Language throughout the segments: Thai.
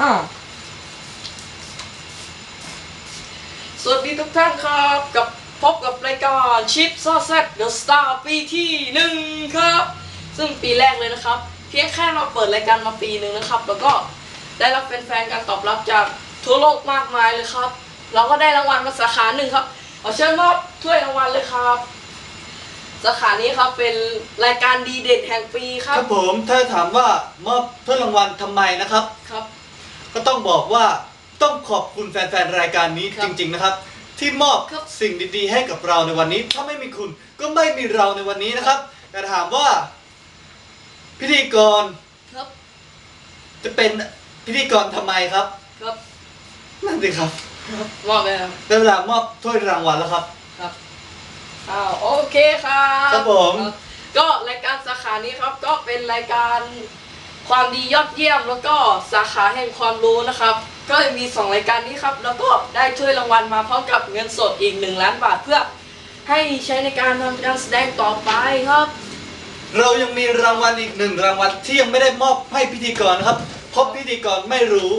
อ่าสวัสดีทุกท่านครับกับพบกับรายการชิปซอแซดเดอะสตาร์ปีที่หนึ่งครับ ซึ่งปีแรกเลยนะครับ เพียงแค่เราเปิดรายการมาปีหนึ่งนะครับ แล้วก็ได้รับแฟนๆการตอบรับจากทั่วโลกมากมายเลยครับ เราก็ได้รางวัลมาสาขาหนึ่งครับขอเชิญมอบถ้วยรางวัลเลยครับ สาขานี้ครับเป็นรายการดีเด่นแห่งปีคครัรับบผมถ้าถามว่ามอบถ้วยรางวัลทำไมนะครับ ครับ ก็ต้องบอกว่าต้องขอบคุณแฟนๆรายการนี้ครับจริง ๆนะครับ ที่มอบครับ สิ่งดีๆ ให้กับเราในวันนี้ ถ้าไม่มีคุณก็ไม่มีเราในวันนี้นะครับ แต่ถามว่า พิธีกรครับจะเป็นพิธีกรทำไมครับ ครับนั่นสิครับครับมอบเลยครับได้เวลามอบถ้วยรางวัลแล้วครับ ครับอ้าวโอเคครับครับผม ครับก็รายการสาขานี้ครับก็เป็นรายการ ความดียอดเยี่ยมแล้วก็สาขาแห่งความรู้นะครับ ก็เลยมีสองรายการนี้ครับ แล้วก็ได้ถ้วยรางวัลมาพร้อมกับเงินสดอีกหนึ่งล้านบาทเพื่อให้ใช้ในการทำการแสดงต่อไปครับ เรายังมีรางวัลอีกหนึ่งรางวัลที่ยังไม่ได้มอบให้พิธีกรนะครับเพราะพิธีกรไม่รู้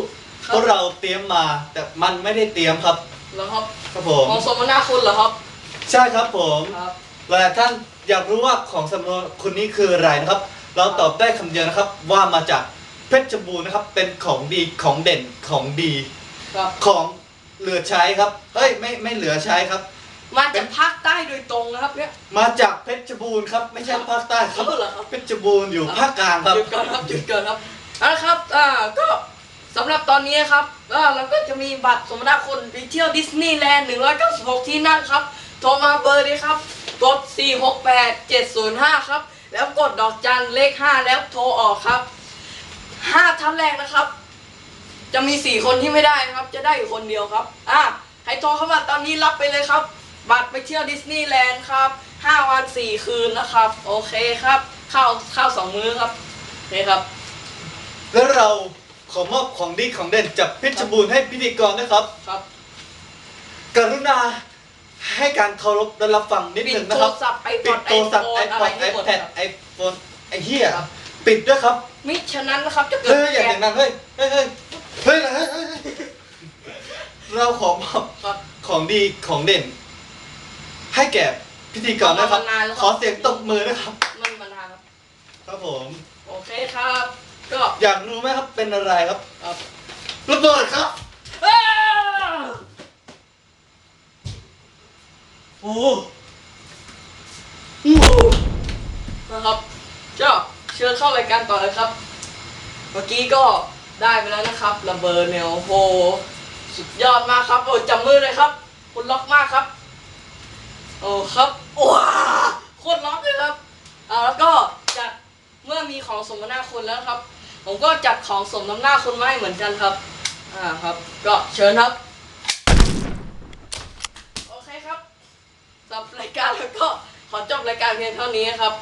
ครับ เพราะเราเตรียมมาแต่มันไม่ได้เตรียมครับแล้วครับครับผมของสมนาคุณเหรอครับใช่ครับผม ครับ หลายท่านอยากรู้ว่าของสำนวนคุณนี้คืออะไรนะครับ เราตอบได้คำเดียวนะครับ ว่ามาจากเพชรบูรณ์นะครับ เป็นของดีของเด่นของดี ครับ ของเหลือใช้ครับเอ้ยไม่ไม่เหลือใช้ครับ มาจากภาคใต้โดยตรงนะครับเนี่ย มาจากเพชรบูรณ์ครับ ไม่ใช่ภาคใต้ครับ เอาเหรอครับ เพชรบูรณ์อยู่ภาคกลางครับ หยุดก่อนครับหยุดก่อนครับเอาละครับอ่าก็สำหรับตอนนี้ครับอ่าเราก็จะมีบัตรสมนาคุณไปเที่ยวดิสนีย์แลนด์196 ที่นั่งครับ โทรมาเบอร์นี้ครับกด468 705 ครับ แล้วกดดอกจันเลข5แล้วโทรออกครับ5ท่านแรกนะครับ จะมี4คนที่ไม่ได้นะครับ จะได้อยู่คนเดียวครับอ่าให้โทรเข้ามาตอนนี้รับไปเลยครับ บัตรไปเที่ยวดิสนีย์แลนด์ครับ5วัน4คืนนะครับ โอเคครับข้าวข้าวสองมื้อครับโอเคครับ แล้วเราขอมอบของดีของเด่นจากเพชรบูรณ์ให้พิธีกรนะครับ ครับ กรุณา ให้การเคารพและรับฟังนิดปิหดนึ่งโทนะครรับศัพท์ไอปิพอดดโทรศัพท์ไอไอโฟพอนดอะไรไอให้หมดแพดครับไอโฟนไอเฮียครับ ปิดด้วยครับ มิฉะนั้นนะครับจะเกิดเฮ้ยอย่าแก่เสียงดังเฮ้ยเฮ้ยเฮ้ยเฮ้ยเฮ้ยเฮ้ยเฮ้ยเราขอมอบครับ ของดีของเด่น ให้แก่พิธีกรนะครับเอามานานแล้วครับขอเสียงตบมือนะครับ มันมานานครับครับผม โอเคครับ ก็อยากรู้ไหมครับเป็นอะไรครับครับระเบิดครับ อ้า โอ้นะครับก็เชิญเข้ารายการต่อเลยครับ เมื่อกี้ก็ได้ไปแล้วนะครับระเบิดเนี่ยโอ้โหสุดยอดมากครับ โอ้จับมือเลยครับคุณล็อกมากครับ โอ้ครับว้าโคตรล็อกเลยครับอ่าแล้วก็จัดเมื่อมีของสมนาคุณแล้วครับ ผมก็จัดของสมน้ำหน้าคุณมาให้เหมือนกันครับ อ่าครับ ก็เชิญครับ โอเคครับสำหรับรายการแล้วก็ขอจบรายการเพียงเท่านี้ครับ